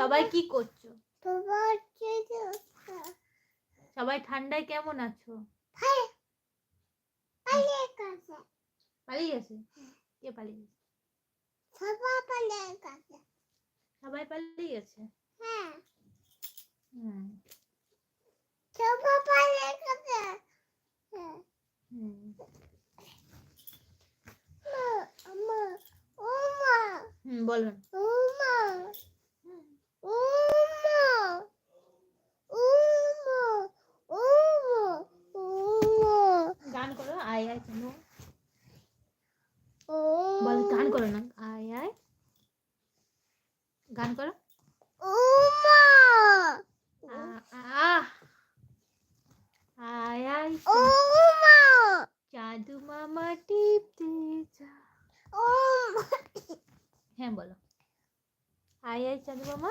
সবাই কি করছ? সবাই ঠান্ডায় কেমন আছো? পালিয়ে গেছে? কে পালিয়ে গেছে? সবাই পালিয়ে গেছে। সবাই পালিয়ে গেছে? হ্যাঁ। হুম। সবাই পালিয়ে গেছে। হ্যাঁ। হুম। মা মা ও মা। হুম বলুন ও মা হুম, ও মা ও মা ও মা ও মা গান করো আয় আয় কেন বল গান করো না। আয় আয়। গান করো। আয় আয় জাদু মামা টিপতে যা। ও হ্যাঁ বলো। আয় আয় জাদু মামা।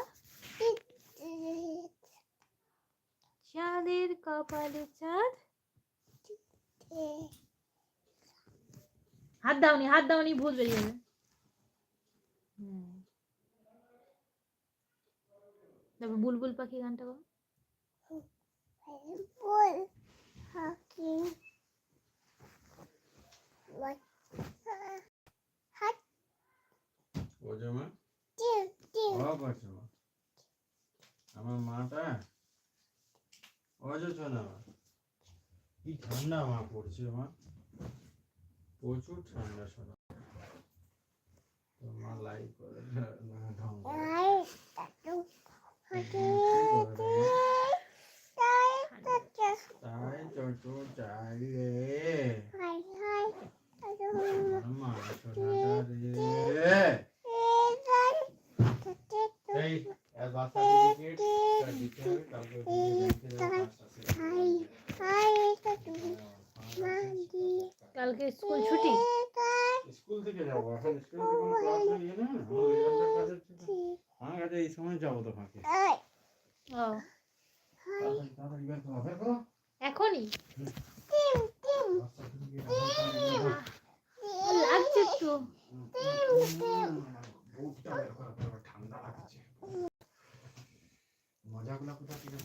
চাঁদের কপালে চাঁদ। হাত দাওনি হাত দাওনি ভূত বেরিয়ে যাবে। তারপর বুলবুল পাখি গানটা বল। আমার মাটা। অযথ না কি ঠান্ডা মা পড়ছে মা। প্রচুর ঠান্ডা শোনা তো মা লাইক করে না ঢং করে। আই তাতু হাতে কি করে রে? তাই তাতে তাই চচো চাই রে হাই কালকে স্কুল ছুটি? স্কুল থেকে যাব। এখন স্কুল থেকে কোনো ক্লাস নেই না? কাছে ছিল। আমার কাছে এই সময় যাব তো ফাঁকে ও এখনই। লাগছে তো ঠান্ডা লাগছে। মজাগুলো কোথা থেকে